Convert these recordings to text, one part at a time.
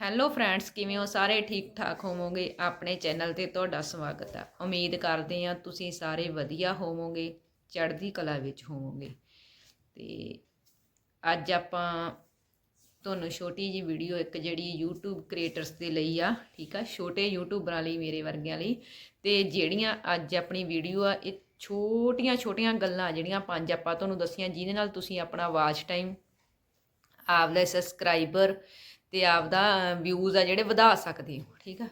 Hello friends ਕਿਵੇਂ ਹੋ? ਸਾਰੇ ਠੀਕ ਠਾਕ ਹੋਵੋਗੇ? ਆਪਣੇ ਚੈਨਲ ਤੇ ਤੁਹਾਡਾ ਸਵਾਗਤ ਹੈ ਉਮੀਦ ਕਰਦੇ ਹਾਂ ਤੁਸੀਂ ਸਾਰੇ ਵਧੀਆ ਹੋਵੋਗੇ, ਚੜ੍ਹਦੀ ਕਲਾ ਵਿੱਚ ਹੋਵੋਗੇ। ਤੇ ਅੱਜ ਆਪਾਂ ਤੁਹਾਨੂੰ ਛੋਟੀ ਜੀ ਵੀਡੀਓ ਇੱਕ ਜਿਹੜੀ YouTube ਕ੍ਰੀਏਟਰਸ ਦੇ ਲਈ ਆ, ਠੀਕ ਆ? ਛੋਟੇ ਯੂਟਿਊਬਰਾਂ ਲਈ, ਮੇਰੇ ਵਰਗਿਆਂ ਲਈ। ਤੇ ਜਿਹੜੀਆਂ ਅੱਜ ਆਪਣੀ ਵੀਡੀਓ ਆ, ਇਹ ਛੋਟੀਆਂ ਛੋਟੀਆਂ ਗੱਲਾਂ ਜਿਹੜੀਆਂ ਪੰਜ ਆਪਾਂ ਤੁਹਾਨੂੰ ਦੱਸੀਆਂ, ਜਿਹਦੇ ਨਾਲ ਤੁਸੀਂ ਆਪਣਾ ਵਾਚ ਟਾਈਮ ਆਪਦੇ ਸਬਸਕ੍ਰਾਈਬਰ ਤੇ ਆਪਦਾ ਵਿਊਜ਼ ਆ ਜਿਹੜੇ ਵਧਾ ਸਕਦੇ ਹੋ, ਠੀਕ ਆ?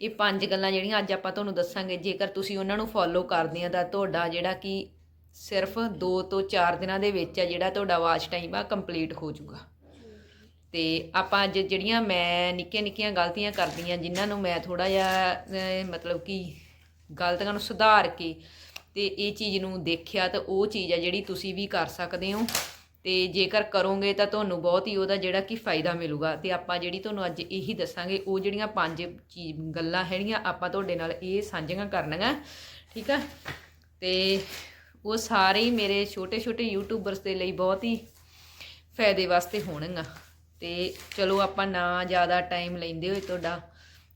ਇਹ ਪੰਜ ਗੱਲਾਂ ਜਿਹੜੀਆਂ ਅੱਜ ਆਪਾਂ ਤੁਹਾਨੂੰ ਦੱਸਾਂਗੇ, ਜੇਕਰ ਤੁਸੀਂ ਉਹਨਾਂ ਨੂੰ ਫੋਲੋ ਕਰਦੇ ਆ ਤਾਂ ਤੁਹਾਡਾ ਜਿਹੜਾ ਕਿ ਸਿਰਫ 2 ਤੋਂ 4 ਦਿਨਾਂ ਦੇ ਵਿੱਚ ਆ ਜਿਹੜਾ ਤੁਹਾਡਾ ਵਾਚ ਟਾਈਮ ਆ ਕੰਪਲੀਟ ਹੋ ਜਾਊਗਾ। ਤੇ ਆਪਾਂ ਅੱਜ ਜਿਹੜੀਆਂ ਮੈਂ ਨਿੱਕੀਆਂ ਨਿੱਕੀਆਂ ਗਲਤੀਆਂ ਕਰਦੀਆਂ, ਜਿਨ੍ਹਾਂ ਨੂੰ ਮੈਂ ਥੋੜਾ ਜਿਹਾ ਮਤਲਬ ਕਿ ਗਲਤੀਆਂ ਨੂੰ ਸੁਧਾਰ ਕੇ ਤੇ ਇਹ ਚੀਜ਼ ਨੂੰ ਦੇਖਿਆ ਤਾਂ ਉਹ ਚੀਜ਼ ਆ ਜਿਹੜੀ ਤੁਸੀਂ ਵੀ ਕਰ ਸਕਦੇ ਹੋ। ਤੇ ਜੇਕਰ ਕਰੋਗੇ ਤਾਂ ਤੁਹਾਨੂੰ ਬਹੁਤ ਹੀ ਉਹਦਾ ਜਿਹੜਾ ਕਿ ਫਾਇਦਾ ਮਿਲੂਗਾ। ਤੇ ਆਪਾਂ ਜਿਹੜੀ ਤੁਹਾਨੂੰ ਅੱਜ ਇਹੀ ਦੱਸਾਂਗੇ, ਉਹ ਜਿਹੜੀਆਂ ਪੰਜ ਚੀਜ਼ ਗੱਲਾਂ ਹੈਗੀਆਂ, ਆਪਾਂ ਤੁਹਾਡੇ ਨਾਲ ਇਹ ਸਾਂਝੀਆਂ ਕਰਨੀਆਂ। ਠੀਕ ਆ? ਤੇ ਉਹ ਸਾਰੇ ਹੀ ਮੇਰੇ ਛੋਟੇ ਛੋਟੇ ਯੂਟਿਊਬਰਸ ਦੇ ਲਈ ਬਹੁਤ ਹੀ ਫਾਇਦੇ ਵਾਸਤੇ ਹੋਣਗੀਆਂ। ਤੇ ਚਲੋ ਆਪਾਂ ਨਾ ਜ਼ਿਆਦਾ ਟਾਈਮ ਲੈਂਦੇ ਹੋਏ ਤੁਹਾਡਾ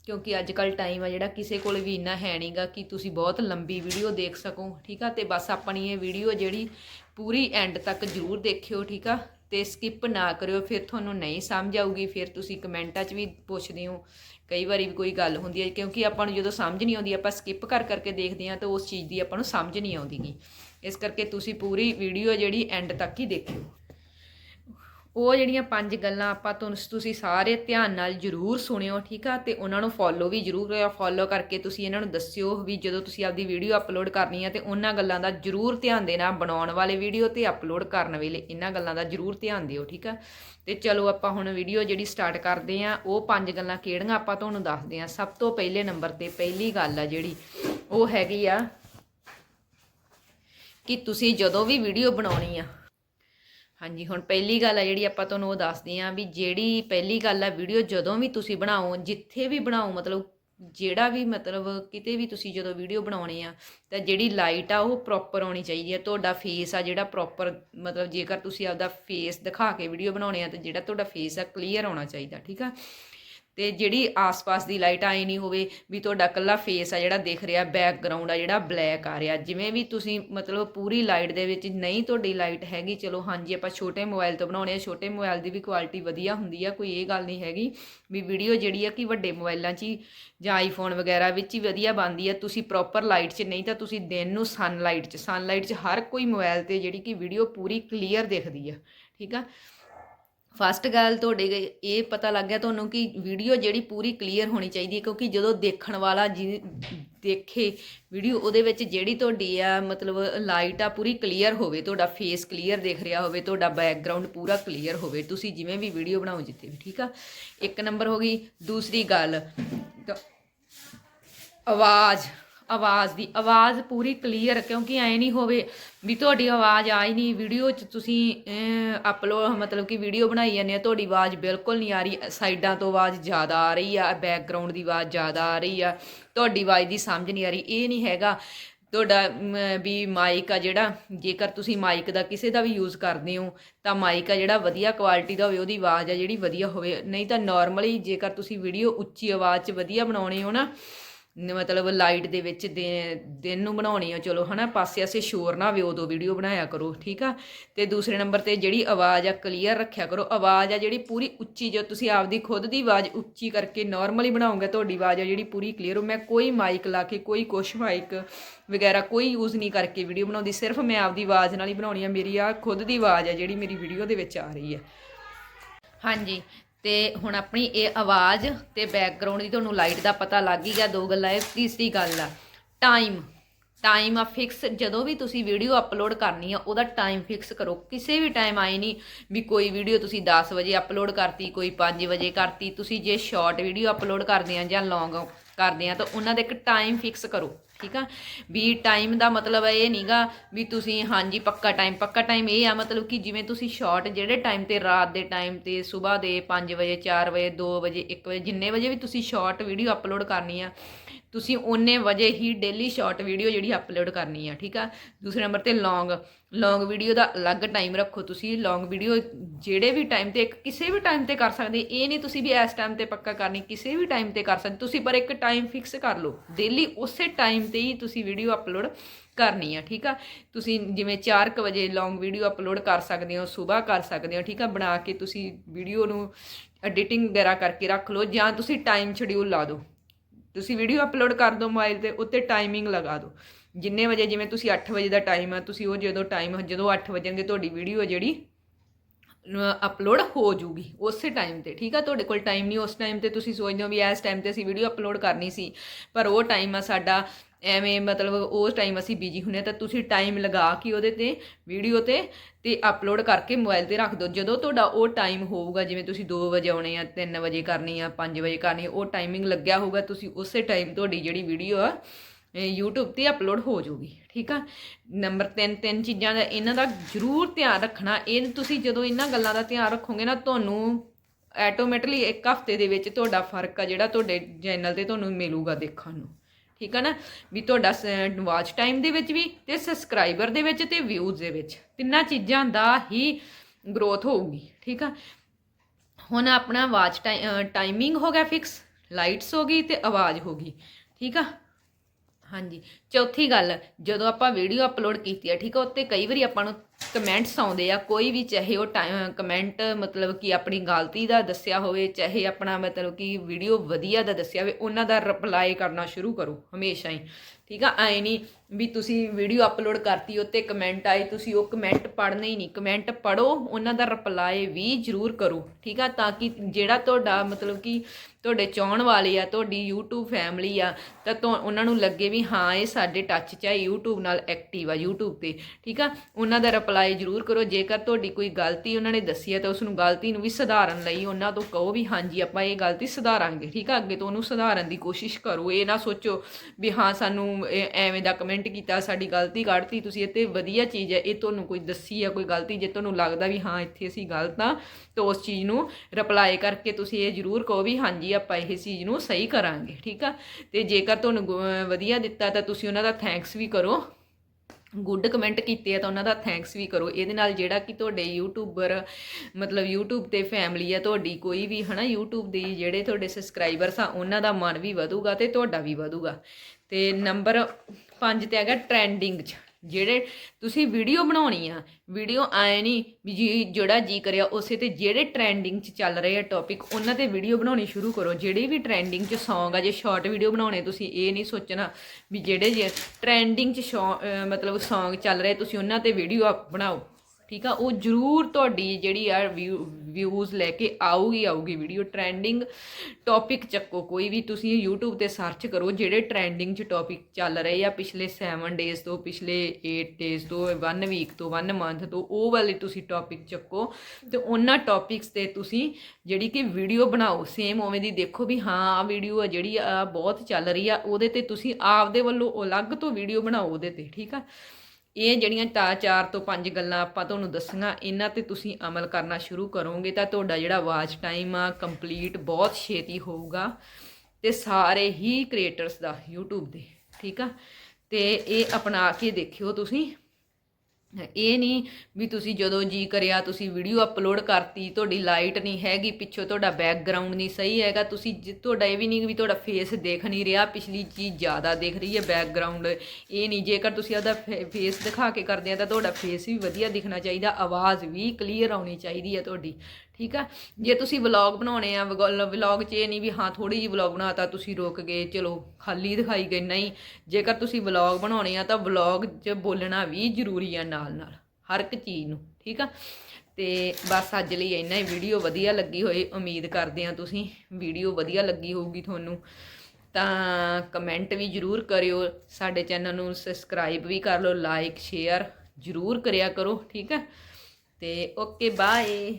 ਕਿਉਂਕਿ ਅੱਜ ਕੱਲ ਟਾਈਮ ਆ ਜਿਹੜਾ ਕਿਸੇ ਕੋਲ ਵੀ ਇੰਨਾ ਹੈ ਨਹੀਂਗਾ ਕਿ ਤੁਸੀਂ ਬਹੁਤ ਲੰਬੀ ਵੀਡੀਓ ਦੇਖ ਸਕੋ, ਠੀਕ ਆ? ਤੇ ਬਸ ਆਪਣੀ ਇਹ ਵੀਡੀਓ ਜਿਹੜੀ ਪੂਰੀ ਐਂਡ ਤੱਕ ਜ਼ਰੂਰ ਦੇਖਿਓ, ਠੀਕ ਆ? ਤੇ ਸਕਿਪ ਨਾ ਕਰਿਓ, ਫਿਰ ਤੁਹਾਨੂੰ ਨਹੀਂ ਸਮਝ ਆਊਗੀ, ਫਿਰ ਤੁਸੀਂ ਕਮੈਂਟਾਂ 'ਚ ਵੀ ਪੁੱਛਦੇ ਹੋ। ਕਈ ਵਾਰੀ ਵੀ ਕੋਈ ਗੱਲ ਹੁੰਦੀ ਹੈ ਕਿਉਂਕਿ ਆਪਾਂ ਨੂੰ ਜਦੋਂ ਸਮਝ ਨਹੀਂ ਆਉਂਦੀ, ਆਪਾਂ ਸਕਿਪ ਕਰ ਕਰਕੇ ਦੇਖਦੇ ਹਾਂ ਤਾਂ ਉਸ ਚੀਜ਼ ਦੀ ਆਪਾਂ ਨੂੰ ਸਮਝ ਨਹੀਂ ਆਉਂਦੀਗੀ। ਇਸ ਕਰਕੇ ਤੁਸੀਂ ਪੂਰੀ ਵੀਡੀਓ ਜਿਹੜੀ ਐਂਡ ਤੱਕ ਹੀ ਦੇਖਿਓ। ਉਹ ਜਿਹੜੀਆਂ ਪੰਜ ਗੱਲਾਂ ਆਪਾਂ ਤੁਹਾਨੂੰ ਤੁਸੀਂ ਸਾਰੇ ਧਿਆਨ ਨਾਲ ਜਰੂਰ ਸੁਣਿਓ, ਠੀਕ ਆ? ਤੇ ਉਹਨਾਂ ਨੂੰ ਫੋਲੋ ਵੀ ਜਰੂਰ ਕਰਿਓ ਫੋਲੋ ਕਰਕੇ ਤੁਸੀਂ ਇਹਨਾਂ ਨੂੰ ਦੱਸਿਓ ਵੀ ਜਦੋਂ ਤੁਸੀਂ ਆਪਦੀ ਵੀਡੀਓ ਅਪਲੋਡ ਕਰਨੀ ਆ ਤੇ ਉਹਨਾਂ ਗੱਲਾਂ ਦਾ ਜਰੂਰ ਧਿਆਨ ਦੇਣਾ ਬਣਾਉਣ ਵਾਲੇ ਵੀਡੀਓ ਤੇ ਅਪਲੋਡ ਕਰਨ ਵੇਲੇ ਇਹਨਾਂ ਗੱਲਾਂ ਦਾ ਜਰੂਰ ਧਿਆਨ ਦਿਓ, ਠੀਕ ਆ? ਤੇ ਚਲੋ ਆਪਾਂ ਹੁਣ ਵੀਡੀਓ ਜਿਹੜੀ ਸਟਾਰਟ ਕਰਦੇ ਆ, ਉਹ ਪੰਜ ਗੱਲਾਂ ਕਿਹੜੀਆਂ ਆਪਾਂ ਤੁਹਾਨੂੰ ਦੱਸਦੇ ਆ? ਸਭ ਤੋਂ ਪਹਿਲੇ ਨੰਬਰ ਤੇ ਪਹਿਲੀ ਗੱਲ ਆ ਜਿਹੜੀ, ਉਹ ਹੈਗੀ ਆ ਕਿ ਤੁਸੀਂ ਜਦੋਂ ਵੀ ਵੀਡੀਓ ਬਣਾਉਣੀ ਆ ਹਾਂਜੀ, ਹੁਣ ਪਹਿਲੀ ਗੱਲ ਆ ਜਿਹੜੀ ਆਪਾਂ ਤੁਹਾਨੂੰ ਉਹ ਦੱਸਦੇ ਆਂ ਵੀ ਜਿਹੜੀ ਪਹਿਲੀ ਗੱਲ ਆ, ਵੀਡੀਓ ਜਦੋਂ ਵੀ ਤੁਸੀਂ ਬਣਾਓ, ਜਿੱਥੇ ਵੀ ਬਣਾਓ, ਮਤਲਬ ਜਿਹੜਾ ਵੀ ਮਤਲਬ ਕਿਤੇ ਵੀ ਤੁਸੀਂ ਜਦੋਂ ਵੀਡੀਓ ਬਣਾਉਣੀ ਆ, ਤਾਂ ਜਿਹੜੀ ਲਾਈਟ ਆ ਉਹ ਪ੍ਰੋਪਰ ਆਉਣੀ ਚਾਹੀਦੀ ਆ। ਤੁਹਾਡਾ ਫੇਸ ਆ ਜਿਹੜਾ ਪ੍ਰੋਪਰ ਮਤਲਬ ਜੇਕਰ ਤੁਸੀਂ ਆਪਦਾ ਫੇਸ ਦਿਖਾ ਕੇ ਵੀਡੀਓ ਬਣਾਉਣੀ ਆ, ਤਾਂ ਜਿਹੜਾ ਤੁਹਾਡਾ ਫੇਸ ਆ ਕਲੀਅਰ ਆਉਣਾ ਚਾਹੀਦਾ, ਠੀਕ ਆ? ਤੇ ਜਿਹੜੀ ਆਸ-ਪਾਸ ਦੀ ਲਾਈਟ ਆਈ ਨਹੀਂ ਹੋਵੇ, ਵੀ ਤੁਹਾਡਾ ਕੱਲਾ ਫੇਸ ਆ ਜਿਹੜਾ ਦਿਖ ਰਿਹਾ ਬੈਕਗ੍ਰਾਉਂਡ ਆ ਜਿਹੜਾ ਬਲੈਕ ਆ ਰਿਹਾ। ਜਿਵੇਂ ਵੀ ਤੁਸੀਂ ਮਤਲਬ ਪੂਰੀ ਲਾਈਟ ਦੇ ਵਿੱਚ ਨਹੀਂ ਤੁਹਾਡੀ ਲਾਈਟ ਹੈਗੀ, ਚਲੋ ਹਾਂਜੀ ਆਪਾਂ ਛੋਟੇ ਮੋਬਾਈਲ ਤੋਂ ਬਣਾਉਣੇ ਆ, ਛੋਟੇ ਮੋਬਾਈਲ ਦੀ ਵੀ ਕੁਆਲਿਟੀ ਵਧੀਆ ਹੁੰਦੀ ਆ, ਕੋਈ ਇਹ ਗੱਲ ਨਹੀਂ ਹੈਗੀ ਵੀ ਵੀਡੀਓ ਜਿਹੜੀ ਆ ਕਿ ਵੱਡੇ ਮੋਬਾਈਲਾਂ 'ਚ ਹੀ ਜਾਂ ਆਈਫੋਨ ਵਗੈਰਾ ਵਿੱਚ ਹੀ ਵਧੀਆ ਬਣਦੀ ਆ। ਤੁਸੀਂ ਪ੍ਰੋਪਰ ਲਾਈਟ 'ਚ ਨਹੀਂ ਤਾਂ ਤੁਸੀਂ ਦਿਨ ਨੂੰ ਸਨਲਾਈਟ 'ਚ ਸਨਲਾਈਟ 'ਚ ਹਰ ਕੋਈ ਮੋਬਾਈਲ ਤੇ ਜਿਹੜੀ ਕਿ ਵੀਡੀਓ ਪੂਰੀ ਕਲੀਅਰ ਦਿਖਦੀ ਆ, ਠੀਕ ਆ? ਫਸਟ ਗੱਲ ਤੁਹਾਡੇ ਇਹ ਪਤਾ ਲੱਗ ਗਿਆ ਤੁਹਾਨੂੰ ਕਿ ਵੀਡੀਓ ਜਿਹੜੀ ਪੂਰੀ ਕਲੀਅਰ ਹੋਣੀ ਚਾਹੀਦੀ ਹੈ, ਕਿਉਂਕਿ ਜਦੋਂ ਦੇਖਣ ਵਾਲਾ ਜੀ, ਦੇਖੇ ਵੀਡੀਓ ਉਹਦੇ ਵਿੱਚ ਜਿਹੜੀ ਤੁਹਾਡੀ ਆ, ਮਤਲਬ ਲਾਈਟ ਆ ਪੂਰੀ ਕਲੀਅਰ ਹੋਵੇ, ਤੁਹਾਡਾ ਫੇਸ ਕਲੀਅਰ ਦਿਖ ਰਿਹਾ ਹੋਵੇ, ਤੁਹਾਡਾ ਬੈਕਗ੍ਰਾਉਂਡ ਪੂਰਾ ਕਲੀਅਰ ਹੋਵੇ, ਤੁਸੀਂ ਜਿਵੇਂ ਵੀ ਵੀਡੀਓ ਬਣਾਓ ਜਿੱਥੇ ਵੀ, ਠੀਕ ਆ? ਇੱਕ ਨੰਬਰ ਹੋ ਗਈ, ਦੂਸਰੀ ਗੱਲ ਆਵਾਜ਼। ਆਵਾਜ਼ ਦੀ, ਆਵਾਜ਼ ਪੂਰੀ ਕਲੀਅਰ ਕਿਉਂਕਿ ਐ ਨਹੀਂ ਹੋਵੇ ਵੀ ਤੁਹਾਡੀ ਆਵਾਜ਼ ਆ ਹੀ ਨਹੀਂ ਵੀਡੀਓ 'ਚ ਤੁਸੀਂ ਅਪਲੋਡ ਮਤਲਬ ਕਿ ਵੀਡੀਓ ਬਣਾਈ ਜਾਂਦੇ ਆ ਤੁਹਾਡੀ ਆਵਾਜ਼ ਬਿਲਕੁਲ ਨਹੀਂ ਆ ਰਹੀ, ਸਾਈਡਾਂ ਤੋਂ ਆਵਾਜ਼ ਜ਼ਿਆਦਾ ਆ ਰਹੀ ਆ ਬੈਕਗ੍ਰਾਉਂਡ ਦੀ ਆਵਾਜ਼ ਜ਼ਿਆਦਾ ਆ ਰਹੀ ਆ, ਤੁਹਾਡੀ ਆਵਾਜ਼ ਦੀ ਸਮਝ ਨਹੀਂ ਆ ਰਹੀ, ਇਹ ਨਹੀਂ ਹੈਗਾ ਤੁਹਾਡਾ ਵੀ ਮਾਈਕ ਆ ਜਿਹੜਾ, ਜੇਕਰ ਤੁਸੀਂ ਮਾਈਕ ਦਾ ਕਿਸੇ ਦਾ ਵੀ ਯੂਜ਼ ਕਰਦੇ ਹੋ, ਤਾਂ ਮਾਈਕ ਆ ਜਿਹੜਾ ਵਧੀਆ ਕੁਆਲਿਟੀ ਦਾ ਹੋਵੇ, ਉਹਦੀ ਆਵਾਜ਼ ਆ ਜਿਹੜੀ ਵਧੀਆ ਹੋਵੇ, ਨਹੀਂ ਤਾਂ ਨਾਰਮਲੀ ਜੇਕਰ ਤੁਸੀਂ ਵੀਡੀਓ ਉੱਚੀ ਆਵਾਜ਼ 'ਚ ਵਧੀਆ ਬਣਾਉਣੀ ਹੋ ਨਾ ਮਤਲਬ ਲਾਈਟ ਦੇ ਵਿੱਚ ਦੇ- ਦਿਨ ਨੂੰ ਬਣਾਉਣੀ ਆ, ਚਲੋ ਹਨਾ, ਪਾਸੇ ਆਸੇ ਸ਼ੋਰ ਨਾ ਆਵੇ, ਉਦੋਂ ਵੀਡੀਓ ਬਣਾਇਆ ਕਰੋ, ਠੀਕ ਆ? ਤੇ ਦੂਸਰੇ ਨੰਬਰ ਤੇ ਜਿਹੜੀ ਆਵਾਜ਼ ਆ ਕਲੀਅਰ ਰੱਖਿਆ ਕਰੋ, ਆਵਾਜ਼ ਆ ਜਿਹੜੀ ਪੂਰੀ ਉੱਚੀ, ਜੋ ਤੁਸੀਂ ਆਪਦੀ ਖੁਦ ਦੀ ਆਵਾਜ਼ ਉੱਚੀ ਕਰਕੇ ਨਾਰਮਲੀ ਬਣਾਉਂਗੇ ਤੁਹਾਡੀ ਆਵਾਜ਼ ਆ ਜਿਹੜੀ ਪੂਰੀ ਕਲੀਅਰ ਹੋ, ਮੈਂ ਕੋਈ ਮਾਈਕ ਲਾ ਕੇ, ਕੋਈ ਕੁਛ ਮਾਈਕ ਵਗੈਰਾ ਕੋਈ ਯੂਜ਼ ਨਹੀਂ ਕਰਕੇ ਵੀਡੀਓ ਬਣਾਉਂਦੀ, ਸਿਰਫ ਮੈਂ ਆਪਦੀ ਆਵਾਜ਼ ਨਾਲ ਹੀ ਬਣਾਉਣੀ ਆ, ਮੇਰੀ ਆ ਖੁਦ ਦੀ ਆਵਾਜ਼ ਆ ਜਿਹੜੀ ਮੇਰੀ ਵੀਡੀਓ ਦੇ ਵਿੱਚ ਆ ਰਹੀ ਹੈ ਹਾਂਜੀ ਤੇ ਹੁਣ ਆਪਣੀ ਇਹ ਆਵਾਜ਼ ਤੇ ਬੈਕਗ੍ਰਾਉਂਡ ਦੀ ਤੁਹਾਨੂੰ ਲਾਈਟ ਦਾ ਪਤਾ ਲੱਗ ਹੀ ਗਿਆ, ਦੋ ਗੱਲਾਂ, ਇਹ ਤੀਸਰੀ ਗੱਲ ਆ ਟਾਈਮ ਟਾਈਮ ਆ ਫਿਕਸ ਜਦੋਂ ਵੀ ਤੁਸੀਂ ਵੀਡੀਓ ਅਪਲੋਡ ਕਰਨੀ ਆ, ਉਹਦਾ ਟਾਈਮ ਫਿਕਸ ਕਰੋ। ਕਿਸੇ ਵੀ ਟਾਈਮ ਆਏ ਨਹੀਂ ਵੀ ਕੋਈ ਵੀਡੀਓ ਤੁਸੀਂ 10 ਵਜੇ ਅਪਲੋਡ ਕਰਤੀ, ਕੋਈ 5 ਵਜੇ ਕਰਤੀ, ਤੁਸੀਂ ਜੇ ਸ਼ਾਰਟ ਵੀਡੀਓ ਅਪਲੋਡ ਕਰਦੇ ਆ ਜਾਂ ਲੌਂਗ ਕਰਦੇ ਆ, ਤਾਂ ਉਹਨਾਂ ਦਾ ਇੱਕ ਟਾਈਮ ਫਿਕਸ ਕਰੋ। ਠੀਕ ਆ? ਵੀ ਟਾਈਮ ਦਾ ਮਤਲਬ ਇਹ ਨਹੀਂਗਾ ਵੀ ਤੁਸੀਂ, ਹਾਂਜੀ, ਪੱਕਾ ਟਾਈਮ ਪੱਕਾ ਟਾਈਮ ਇਹ ਆ, ਮਤਲਬ ਕਿ ਜਿਵੇਂ ਤੁਸੀਂ ਸ਼ਾਰਟ ਜਿਹੜੇ ਟਾਈਮ ਤੇ ਰਾਤ ਦੇ ਟਾਈਮ ਤੇ ਸਵੇਰ ਦੇ 5 ਵਜੇ 4 ਵਜੇ 2 ਵਜੇ 1 ਵਜੇ, ਜਿੰਨੇ ਵਜੇ ਵੀ ਤੁਸੀਂ ਸ਼ਾਰਟ ਵੀਡੀਓ ਅਪਲੋਡ ਕਰਨੀ ਆ, ਤੁਸੀਂ ਓਨੇ ਵਜੇ ਹੀ ਡੇਲੀ ਸ਼ਾਰਟ ਵੀਡੀਓ ਜਿਹੜੀ ਅਪਲੋਡ ਕਰਨੀ ਆ, ਠੀਕ ਆ? ਦੂਸਰੇ ਨੰਬਰ ਤੇ ਲੌਂਗ ਲੌਂਗ ਵੀਡੀਓ ਦਾ ਅਲੱਗ ਟਾਈਮ ਰੱਖੋ ਤੁਸੀਂ ਲੌਂਗ ਵੀਡੀਓ ਜਿਹੜੇ ਵੀ ਟਾਈਮ ਤੇ ਇੱਕ ਕਿਸੇ ਵੀ ਟਾਈਮ ਤੇ ਕਰ ਸਕਦੇ, ਇਹ ਨਹੀਂ ਤੁਸੀਂ ਵੀ ਇਸ ਟਾਈਮ ਤੇ ਪੱਕਾ ਕਰਨੀ, ਕਿਸੇ ਵੀ ਟਾਈਮ ਤੇ ਕਰ ਸਕਦੇ, ਤੁਸੀਂ ਪਰ ਇੱਕ ਟਾਈਮ ਫਿਕਸ ਕਰ ਲਓ। ਡੇਲੀ ਉਸੇ ਟਾਈਮ ਤੇ ਹੀ ਤੁਸੀਂ ਵੀਡੀਓ ਅਪਲੋਡ ਕਰਨੀ ਆ, ਠੀਕ ਆ? ਤੁਸੀਂ ਜਿਵੇਂ 4:00 ਵਜੇ ਲੌਂਗ ਵੀਡੀਓ ਅਪਲੋਡ ਕਰ ਸਕਦੇ ਹੋ, ਸਵੇਰ ਕਰ ਸਕਦੇ ਹੋ, ਠੀਕ ਆ? ਬਣਾ ਕੇ ਤੁਸੀਂ ਵੀਡੀਓ ਨੂੰ ਐਡੀਟਿੰਗ ਵਗੈਰਾ ਕਰਕੇ ਰੱਖ ਲਓ, ਜਾਂ ਤੁਸੀਂ ਟਾਈਮ ਸ਼ਡਿਊਲ ਲਾ ਦਿਓ। ਤੁਸੀਂ ਵੀਡੀਓ ਅਪਲੋਡ ਕਰ ਦਿਓ ਮੋਬਾਈਲ ਤੇ, ਉੱਤੇ ਟਾਈਮਿੰਗ ਲਗਾ ਦਿਓ। ਜਿੰਨੇ ਵਜੇ ਜਿਵੇਂ ਤੁਸੀਂ 8 ਵਜੇ ਦਾ ਟਾਈਮ ਆ, ਤੁਸੀਂ ਉਹ ਜਦੋਂ ਟਾਈਮ ਜਦੋਂ 8 ਵਜਣਗੇ ਤੁਹਾਡੀ ਵੀਡੀਓ ਜਿਹੜੀ ਅਪਲੋਡ ਹੋ ਜੂਗੀ ਉਸੇ ਟਾਈਮ ਤੇ, ਠੀਕ ਆ? ਤੁਹਾਡੇ ਕੋਲ ਟਾਈਮ ਨਹੀਂ, ਉਸ ਟਾਈਮ ਤੇ ਤੁਸੀਂ ਸੋਚਦੇ ਹੋ ਵੀ ਇਸ ਟਾਈਮ ਤੇ ਅਸੀਂ ਵੀਡੀਓ ਅਪਲੋਡ ਕਰਨੀ ਸੀ, ਪਰ ਉਹ ਟਾਈਮ ਆ ਸਾਡਾ, ਐਵੇਂ ਮਤਲਬ ਉਸ ਟਾਈਮ ਅਸੀਂ ਬਿਜ਼ੀ ਹੁੰਨੇ ਤਾਂ ਤੁਸੀਂ ਟਾਈਮ ਲਗਾ ਕੇ ਉਹਦੇ ਤੇ ਵੀਡੀਓ ਤੇ ਤੇ ਅਪਲੋਡ ਕਰਕੇ ਮੋਬਾਈਲ ਤੇ ਰੱਖ ਦਿਓ। ਜਦੋਂ ਤੁਹਾਡਾ ਉਹ ਟਾਈਮ ਹੋਊਗਾ, ਜਿਵੇਂ ਤੁਸੀਂ 2 ਵਜੇ ਆਉਣੇ ਆ 3 ਵਜੇ ਕਰਨੀ ਆ 5 ਵਜੇ ਕਰਨੀ ਉਹ ਟਾਈਮਿੰਗ ਲੱਗਿਆ ਹੋਊਗਾ, ਤੁਸੀਂ ਉਸੇ ਟਾਈਮ ਤੁਹਾਡੀ ਜਿਹੜੀ ਵੀਡੀਓ ਆ YouTube ਤੇ ਅਪਲੋਡ ਹੋ ਜਾਊਗੀ, ਠੀਕ ਆ? ਨੰਬਰ 3 ਤਿੰਨ ਚੀਜ਼ਾਂ ਦਾ ਇਹਨਾਂ ਦਾ ਜ਼ਰੂਰ ਧਿਆਨ ਰੱਖਣਾ। ਇਹ ਤੁਸੀਂ ਜਦੋਂ ਇਹਨਾਂ ਗੱਲਾਂ ਦਾ ਧਿਆਨ ਰੱਖੋਗੇ ਨਾ, ਤੁਹਾਨੂੰ ਆਟੋਮੈਟਿਕਲੀ ਇੱਕ ਹਫ਼ਤੇ ਦੇ ਵਿੱਚ ਤੁਹਾਡਾ ਫ਼ਰਕ ਆ ਜਿਹੜਾ ਤੁਹਾਡੇ ਚੈਨਲ ਤੇ ਤੁਹਾਨੂੰ ਮਿਲੂਗਾ ਦੇਖਣ ਨੂੰ, ਠੀਕ ਆ ਨਾ? ਵੀ ਤੁਹਾਡਾ ਵਾਚ ਟਾਈਮ ਦੇ ਵਿੱਚ ਵੀ ਤੇ ਸਬਸਕ੍ਰਾਈਬਰ ਦੇ ਵਿੱਚ ਤੇ ਵਿਊਜ਼ ਦੇ ਵਿੱਚ। ਤਿੰਨਾਂ ਚੀਜ਼ਾਂ ਦਾ ਹੀ ਗਰੋਥ ਹੋਊਗੀ, ਠੀਕ ਆ? ਹੁਣ ਆਪਣਾ ਵਾਚ ਟਾਈਮਿੰਗ ਹੋ ਗਿਆ ਫਿਕਸ ਲਾਈਟਸ ਹੋ ਗਈ ਤੇ ਆਵਾਜ਼ ਹੋ ਗਈ, ਠੀਕ ਆ? ਹਾਂਜੀ। ਚੌਥੀ ਗੱਲ, ਜਦੋਂ ਆਪਾਂ ਵੀਡੀਓ ਅਪਲੋਡ ਕੀਤੀ ਹੈ ਠੀਕ ਆ, ਉੱਤੇ ਕਈ ਵਾਰੀ ਆਪਾਂ ਨੂੰ ਕਮੈਂਟਸ ਆਉਂਦੇ ਆ, ਕੋਈ ਵੀ ਚਾਹੇ ਉਹ ਕਮੈਂਟ ਮਤਲਬ ਕਿ ਆਪਣੀ ਗਲਤੀ ਦਾ ਦੱਸਿਆ ਹੋਵੇ, ਚਾਹੇ ਆਪਣਾ ਮਤਲਬ ਕਿ ਵੀਡੀਓ ਵਧੀਆ ਦਾ ਦੱਸਿਆ ਹੋਵੇ, ਉਹਨਾਂ ਦਾ ਰਿਪਲਾਈ ਕਰਨਾ ਸ਼ੁਰੂ ਕਰੋ, ਹਮੇਸ਼ਾ ਹੀ। ਠੀਕ ਆ? ਐ ਨਹੀਂ ਵੀ ਤੁਸੀਂ ਵੀਡੀਓ ਅਪਲੋਡ ਕਰਤੀ, ਉੱਤੇ ਕਮੈਂਟ ਆਏ, ਤੁਸੀਂ ਉਹ ਕਮੈਂਟ ਪੜ੍ਹਨੇ ਹੀ ਨਹੀਂ। ਕਮੈਂਟ ਪੜੋ ਉਹਨਾਂ ਦਾ ਰਿਪਲਾਈ ਵੀ ਜ਼ਰੂਰ ਕਰੋ। ਠੀਕ ਆ? ਤਾਂ ਕਿ ਜਿਹੜਾ ਤੁਹਾਡਾ ਮਤਲਬ ਕਿ ਤੁਹਾਡੇ ਚਾਹਣ ਵਾਲੇ ਆ, ਤੁਹਾਡੀ YouTube ਫੈਮਿਲੀ ਆ, ਤਾਂ ਤੁਹਾ- ਉਹਨਾਂ ਨੂੰ ਲੱਗੇ ਵੀ ਹਾਂ, ਇਹ ਸਾਡੇ ਟੱਚ 'ਚ ਆ, YouTube ਨਾਲ ਐਕਟਿਵ ਆ, YouTube ਤੇ। ਠੀਕ ਆ? ਉਹਨਾਂ ਦਾ ਰਿਪਲਾਈ ਜ਼ਰੂਰ ਕਰੋ। ਜੇਕਰ ਤੁਹਾਡੀ ਕੋਈ ਗਲਤੀ ਉਹਨਾਂ ਨੇ ਦੱਸੀ ਹੈ ਤਾਂ ਉਸ ਨੂੰ ਗਲਤੀ ਨੂੰ ਵੀ ਸੁਧਾਰਨ ਲਈ ਉਹਨਾਂ ਤੋਂ ਕਹੋ ਵੀ ਹਾਂਜੀ, ਆਪਾਂ ਇਹ ਗਲਤੀ ਸੁਧਾਰਾਂਗੇ, ਠੀਕ ਆ? ਅੱਗੇ ਤੋਂ ਉਹਨੂੰ ਸੁਧਾਰਨ ਦੀ ਕੋਸ਼ਿਸ਼ ਕਰੋ। ਇਹ ਨਾ ਸੋਚੋ ਵੀ ਹਾਂ, ਸਾਨੂੰ ਐਵੇਂ ਦਾ ਕਮੈਂਟ ਕੀਤਾ, ਸਾਡੀ ਗਲਤੀ ਕੱਢਤੀ, ਤੁਸੀਂ ਇਹ ਤੇ ਵਧੀਆ ਚੀਜ਼ ਹੈ, ਇਹ ਤੁਹਾਨੂੰ ਕੋਈ ਦੱਸੀ ਹੈ ਕੋਈ ਗਲਤੀ, ਜੇ ਤੁਹਾਨੂੰ ਲੱਗਦਾ ਵੀ ਹਾਂ, ਇੱਥੇ ਅਸੀਂ ਗਲਤ ਆ ਤਾਂ ਉਸ ਚੀਜ਼ ਨੂੰ ਰਿਪਲਾਈ ਕਰਕੇ ਤੁਸੀਂ ਇਹ ਜ਼ਰੂਰ ਕਹੋ ਵੀ ਹਾਂਜੀ, ਆਪਾਂ ਇਹ ਚੀਜ਼ ਨੂੰ ਸਹੀ ਕਰਾਂਗੇ, ਠੀਕ ਆ? ਤੇ ਜੇਕਰ ਤੁਹਾਨੂੰ ਵਧੀਆ ਦਿੱਤਾ ਤਾਂ ਤੁਸੀਂ ਉਹਨਾਂ ਦਾ ਥੈਂਕਸ ਵੀ ਕਰੋ। ਗੁੱਡ ਕਮੈਂਟ ਕੀਤੇ ਆ ਤਾਂ ਉਹਨਾਂ ਦਾ ਥੈਂਕਸ ਵੀ ਕਰੋ। ਇਹਦੇ ਨਾਲ ਜਿਹੜਾ ਕਿ ਤੁਹਾਡੇ ਯੂਟਿਊਬਰ ਮਤਲਬ YouTube ਤੇ ਫੈਮਿਲੀ ਆ, ਤੁਹਾਡੀ ਕੋਈ ਵੀ ਹਨਾ YouTube ਦੇ ਜਿਹੜੇ ਤੁਹਾਡੇ ਸਬਸਕ੍ਰਾਈਬਰਸ ਆ, ਉਹਨਾਂ ਦਾ ਮਨ ਵੀ ਵਧੂਗਾ ਤੇ ਤੁਹਾਡਾ ਵੀ ਵਧੂਗਾ। ਤੇ ਨੰਬਰ 5 ਤੇ ਹੈਗਾ ਟ੍ਰੈਂਡਿੰਗ 'ਚ। ਜਿਹੜੇ ਤੁਸੀਂ ਵੀਡੀਓ ਬਣਾਉਣੀ ਆ, ਵੀਡੀਓ ਆਏ ਨਹੀਂ ਵੀ ਜੀ, ਜਿਹੜਾ ਜੀ ਕਰਿਆ ਉਸੇ ਤੇ ਜਿਹੜੇ ਟ੍ਰੈਂਡਿੰਗ 'ਚ ਚੱਲ ਰਹੇ ਆ ਟੌਪਿਕ ਉਹਨਾਂ ਤੇ ਵੀਡੀਓ ਬਣਾਉਣੀ ਸ਼ੁਰੂ ਕਰੋ। ਜਿਹੜੇ ਵੀ ਟ੍ਰੈਂਡਿੰਗ 'ਚ Song ਆ, ਜੇ ਸ਼ਾਰਟ ਵੀਡੀਓ ਬਣਾਉਣੇ, ਤੁਸੀਂ ਇਹ ਨਹੀਂ ਸੋਚਣਾ ਵੀ ਜਿਹੜੇ ਜੇ ਟ੍ਰੈਂਡਿੰਗ 'ਚ ਸ਼ੌ- ਮਤਲਬ Song ਚੱਲ ਰਹੇ, ਤੁਸੀਂ ਉਹਨਾਂ ਤੇ ਵੀਡੀਓ ਬਣਾਓ। ਠੀਕ ਆ? ਉਹ ਜ਼ਰੂਰ ਤੁਹਾਡੀ ਜਿਹੜੀ ਆ ਵਿਊਜ਼ ਲੈ ਕੇ ਆਊਗੀ ਆਊਗੀ ਵੀਡੀਓ ਟ੍ਰੈਂਡਿੰਗ ਟੌਪਿਕ ਚੱਕੋ, ਕੋਈ ਵੀ ਤੁਸੀਂ YouTube ਤੇ ਸਰਚ ਕਰੋ, ਜਿਹੜੇ ਟ੍ਰੈਂਡਿੰਗ 'ਚ ਟੌਪਿਕ ਚੱਲ ਰਹੇ ਆ, ਪਿਛਲੇ 7 ਡੇਜ਼ ਤੋਂ, ਪਿਛਲੇ 8 ਡੇਜ਼ ਤੋਂ 1 ਵੀਕ ਤੋਂ 1 ਮੰਥ ਤੋਂ, ਉਹ ਵਾਲੇ ਤੁਸੀਂ ਟੌਪਿਕ ਚੱਕੋ। ਤੇ ਉਹਨਾਂ ਟੌਪਿਕਸ ਤੇ ਤੁਸੀਂ ਜਿਹੜੀ ਕਿ ਵੀਡੀਓ ਬਣਾਓ ਸੇਮ ਉਵੇਂ ਦੀ ਦੇਖੋ ਵੀ ਹਾਂ ਆ ਵੀਡੀਓ ਆ ਜਿਹੜੀ ਆ ਬਹੁਤ ਚੱਲ ਰਹੀ ਆ, ਉਹਦੇ ਤੇ ਤੁਸੀਂ ਆਪਦੇ ਵੱਲੋਂ ਅਲੱਗ ਤੋਂ ਵੀਡੀਓ ਬਣਾਓ ਉਹਦੇ ਤੇ, ਠੀਕ ਆ? ਇਹ ਜਿਹੜੀਆਂ ਤਾਂ ਚਾਰ ਤੋਂ ਪੰਜ ਗੱਲਾਂ ਆਪਾਂ ਤੁਹਾਨੂੰ ਦੱਸੀਆਂ, ਇਹਨਾਂ ਤੇ ਤੁਸੀਂ ਅਮਲ ਕਰਨਾ ਸ਼ੁਰੂ ਕਰੋਗੇ ਤਾਂ ਤੁਹਾਡਾ ਜਿਹੜਾ ਵਾਚ ਟਾਈਮ ਆ ਕੰਪਲੀਟ ਬਹੁਤ ਛੇਤੀ ਹੋਊਗਾ ਤੇ ਸਾਰੇ ਹੀ ਕ੍ਰੀਏਟਰਸ ਦਾ YouTube ਦੇ ਠੀਕ ਆ? ਤੇ ਇਹ ਅਪਣਾ ਕੇ ਦੇਖਿਓ ਤੁਸੀਂ। ਇਹ ਨਹੀਂ ਵੀ ਤੁਸੀਂ ਜਦੋਂ ਜੀ ਕਰਿਆ, ਤੁਸੀਂ ਵੀਡੀਓ ਅਪਲੋਡ ਕਰਤੀ, ਤੁਹਾਡੀ ਲਾਈਟ ਨਹੀਂ ਹੈਗੀ, ਪਿੱਛੋਂ ਤੁਹਾਡਾ ਬੈਕਗ੍ਰਾਉਂਡ ਨਹੀਂ ਸਹੀ ਹੈਗਾ, ਤੁਸੀਂ ਜੇ- ਤੁਹਾਡਾ ਇਹ ਵੀ ਨਹੀਂ ਵੀ ਤੁਹਾਡਾ ਫੇਸ ਦੇਖ ਨਹੀਂ ਰਿਹਾ, ਪਿਛਲੀ ਚੀਜ਼ ਜ਼ਿਆਦਾ ਦੇਖ ਰਹੀ ਹੈ ਬੈਕਗ੍ਰਾਉਂਡ ਇਹ ਨਹੀਂ, ਜੇਕਰ ਤੁਸੀਂ ਉਹਦਾ ਫੇਸ ਦਿਖਾ ਕੇ ਕਰਦੇ ਆ, ਤਾਂ ਤੁਹਾਡਾ ਫੇਸ ਵੀ ਵਧੀਆ ਦਿਖਣਾ ਚਾਹੀਦਾ, ਆਵਾਜ਼ ਵੀ ਕਲੀਅਰ ਆਉਣੀ ਚਾਹੀਦੀ ਹੈ ਤੁਹਾਡੀ। ਠੀਕ ਆ? ਜੇ ਤੁਸੀਂ ਵਲੌਗ ਬਣਾਉਣੇ ਆ ਵਲੌਗ 'ਚ ਇਹ ਨਹੀਂ ਵੀ ਹਾਂ ਥੋੜੀ ਜਿਹੀ ਵਲੌਗ ਬਣਾਤਾ, ਤੁਸੀਂ ਰੁਕ ਗਏ, ਚਲੋ, ਖਾਲੀ ਦਿਖਾਈ ਗਏ, ਨਹੀਂ। ਜੇਕਰ ਤੁਸੀਂ ਵਲੌਗ ਬਣਾਉਣੇ ਆ, ਤਾਂ ਵਲੌਗ 'ਚ ਬੋਲਣਾ ਵੀ ਜ਼ਰੂਰੀ ਆ ਨਾਲ ਨਾਲ ਹਰ ਇੱਕ ਚੀਜ਼ ਨੂੰ, ਠੀਕ ਆ? ਤੇ ਬਸ ਅੱਜ ਲਈ ਇੰਨਾ ਹੀ ਵੀਡੀਓ ਵਧੀਆ ਲੱਗੀ ਹੋਏ, ਉਮੀਦ ਕਰਦੇ ਆ ਤੁਸੀਂ ਵੀਡੀਓ ਵਧੀਆ ਲੱਗੀ ਹੋਊਗੀ ਤੁਹਾਨੂੰ। ਤਾਂ ਕਮੈਂਟ ਵੀ ਜ਼ਰੂਰ ਕਰਿਓ, ਸਾਡੇ ਚੈਨਲ ਨੂੰ ਸਬਸਕ੍ਰਾਈਬ ਵੀ ਕਰ ਲਓ ਲਾਈਕ ਸ਼ੇਅਰ ਜ਼ਰੂਰ ਕਰਿਆ ਕਰੋ, ਠੀਕ ਹੈ ਤੇ ਓਕੇ ਬਾਏ